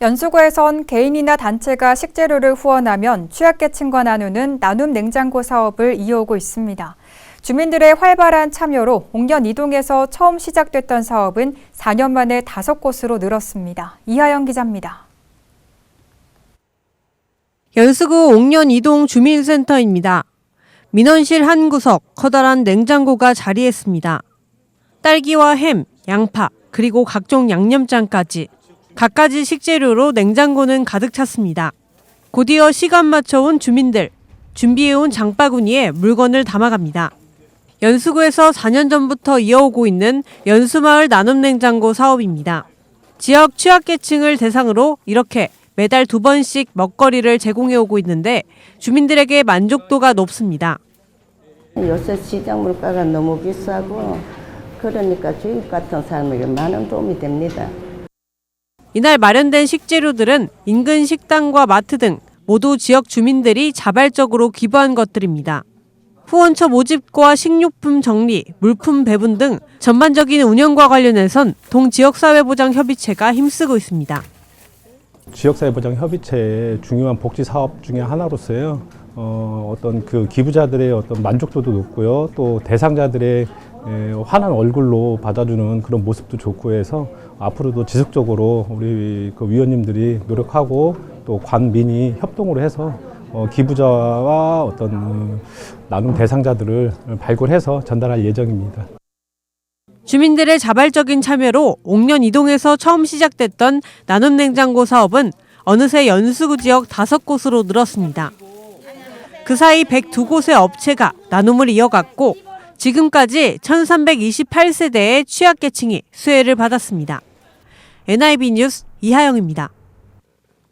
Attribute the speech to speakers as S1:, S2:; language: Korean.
S1: 연수구에선 개인이나 단체가 식재료를 후원하면 취약계층과 나누는 나눔 냉장고 사업을 이어오고 있습니다. 주민들의 활발한 참여로 옥년 이동에서 처음 시작됐던 사업은 4년 만에 다섯 곳으로 늘었습니다. 이하영 기자입니다.
S2: 연수구 옥년 이동 주민센터입니다. 민원실 한 구석 커다란 냉장고가 자리했습니다. 딸기와 햄, 양파, 그리고 각종 양념장까지 갖가지 식재료로 냉장고는 가득 찼습니다. 곧이어 시간 맞춰온 주민들, 준비해온 장바구니에 물건을 담아갑니다. 연수구에서 4년 전부터 이어오고 있는 연수마을 나눔 냉장고 사업입니다. 지역 취약계층을 대상으로 이렇게 매달 두 번씩 먹거리를 제공해 오고 있는데 주민들에게 만족도가 높습니다.
S3: 요새 시장 물가가 너무 비싸고 그러니까 주입 같은 사람에게 많은 도움이 됩니다.
S2: 이날 마련된 식재료들은 인근 식당과 마트 등 모두 지역 주민들이 자발적으로 기부한 것들입니다. 후원처 모집과 식료품 정리, 물품 배분 등 전반적인 운영과 관련해선 동지역사회보장협의체가 힘쓰고 있습니다.
S4: 지역사회보장협의체의 중요한 복지 사업 중에 하나로서요. 어, 어떤 그 기부자들의 어떤 만족도도 높고요. 또 대상자들의 에, 환한 얼굴로 받아주는 그런 모습도 좋고 해서 앞으로도 지속적으로 우리 그 위원님들이 노력하고 또 관민이 협동으로 해서 어, 기부자와 어떤 음, 나눔 대상자들을 발굴해서 전달할 예정입니다.
S2: 주민들의 자발적인 참여로 옥년 이동에서 처음 시작됐던 나눔 냉장고 사업은 어느새 연수구 지역 다섯 곳으로 늘었습니다. 그 사이 102곳의 업체가 나눔을 이어갔고 지금까지 1328세대의 취약계층이 수혜를 받았습니다. NIB 뉴스 이하영입니다.